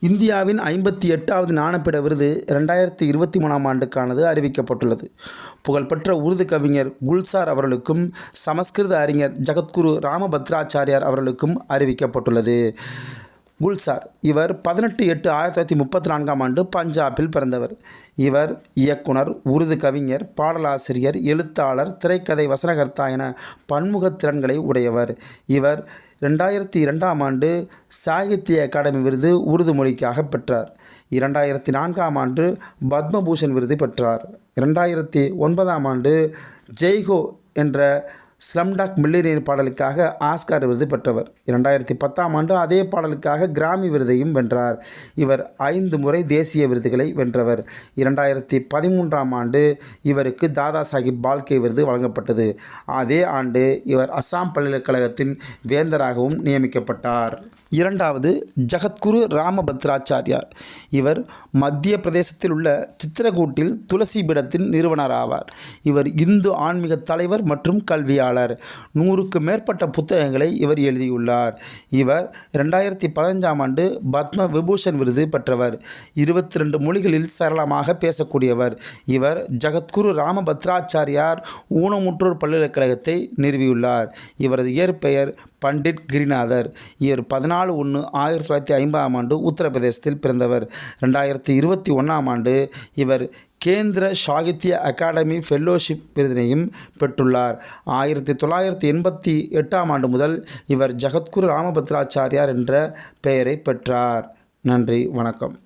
இந்தியாவின் ஐம்பத்தி எட்டாவது நாணப்பிட விருது ரெண்டாயிரத்தி இருபத்தி மூணாம் ஆண்டுக்கானது அறிவிக்கப்பட்டுள்ளது. புகழ்பெற்ற உருது கவிஞர் குல்சார் அவர்களுக்கும் சமஸ்கிருத அறிஞர் ஜகத்குரு ராமபத்ராச்சாரியார் அவர்களுக்கும் அறிவிக்கப்பட்டுள்ளது. குல்சார். இவர் பதினெட்டு எட்டு ஆயிரத்தி தொள்ளாயிரத்தி முப்பத்தி நான்காம் ஆண்டு பஞ்சாபில் பிறந்தவர். இவர் இயக்குனர் உருது கவிஞர் பாடலாசிரியர் எழுத்தாளர் திரைக்கதை வசனகர்த்தா என பன்முகத் திறன்களை உடையவர். இவர் ரெண்டாயிரத்தி இரண்டாம் ஆண்டு சாகித்ய அகாடமி விருது உருது மொழிக்காக பெற்றார். இரண்டாயிரத்தி நான்காம் ஆண்டு பத்மபூஷன் விருது பெற்றார். இரண்டாயிரத்தி ஒன்பதாம் ஆண்டு ஜெய்கோ என்ற ஸ்லம்டாக் மில்லினியர் பாடலுக்காக ஆஸ்கார் விருது பெற்றவர். இரண்டாயிரத்தி பத்தாம் ஆண்டு அதே பாடலுக்காக கிராமி விருதையும் வென்றார். இவர் ஐந்து முறை தேசிய விருதுகளை வென்றவர். இரண்டாயிரத்தி பதிமூன்றாம் ஆண்டு இவருக்கு தாதா சாஹிப் பால்கே விருது வழங்கப்பட்டது. அதே ஆண்டு இவர் அஸ்ஸாம் பல்கலைக்கழகத்தின் வேந்தராகவும் நியமிக்கப்பட்டார். இரண்டாவது ஜகத்குரு ராமபத்ராச்சாரியார். இவர் மத்திய பிரதேசத்தில் உள்ள சித்திரகூட்டில் துளசி பீடத்தின் நிறுவனர் ஆவார் இவர் இந்து ஆன்மீக தலைவர் மற்றும் கல்வியாளர். நூறுக்கு மேற்பட்ட புத்தகங்களை இவர் எழுதியுள்ளார். இவர் ரெண்டாயிரத்தி பதினஞ்சாம் ஆண்டு பத்ம விபூஷன் விருது பெற்றவர். இருபத்தி ரெண்டு மொழிகளில் சரளமாக பேசக்கூடியவர். இவர் ஜகத்குரு ராமபத்ராச்சாரியார் ஊனமுற்றோர் பல்கலைக்கழகத்தை நிறுவியுள்ளார். இவரது இயற்பெயர் பண்டிட் கிரிநாதர். இவர் பதினாலு ஒன்று ஆயிரத்தி தொள்ளாயிரத்தி ஐம்பதாம் ஆண்டு உத்தரப்பிரதேசத்தில் பிறந்தவர். ரெண்டாயிரத்தி இருபத்தி ஒன்றாம் ஆண்டு இவர் கேந்திர சாகித்ய அகாடமி ஃபெல்லோஷிப் விருதினையும் பெற்றுள்ளார். ஆயிரத்தி தொள்ளாயிரத்தி எண்பத்தி எட்டாம் ஆண்டு முதல் இவர் ஜகத்குரு ராமபத்ராச்சாரியார் என்ற பெயரை பெற்றார். நன்றி வணக்கம்.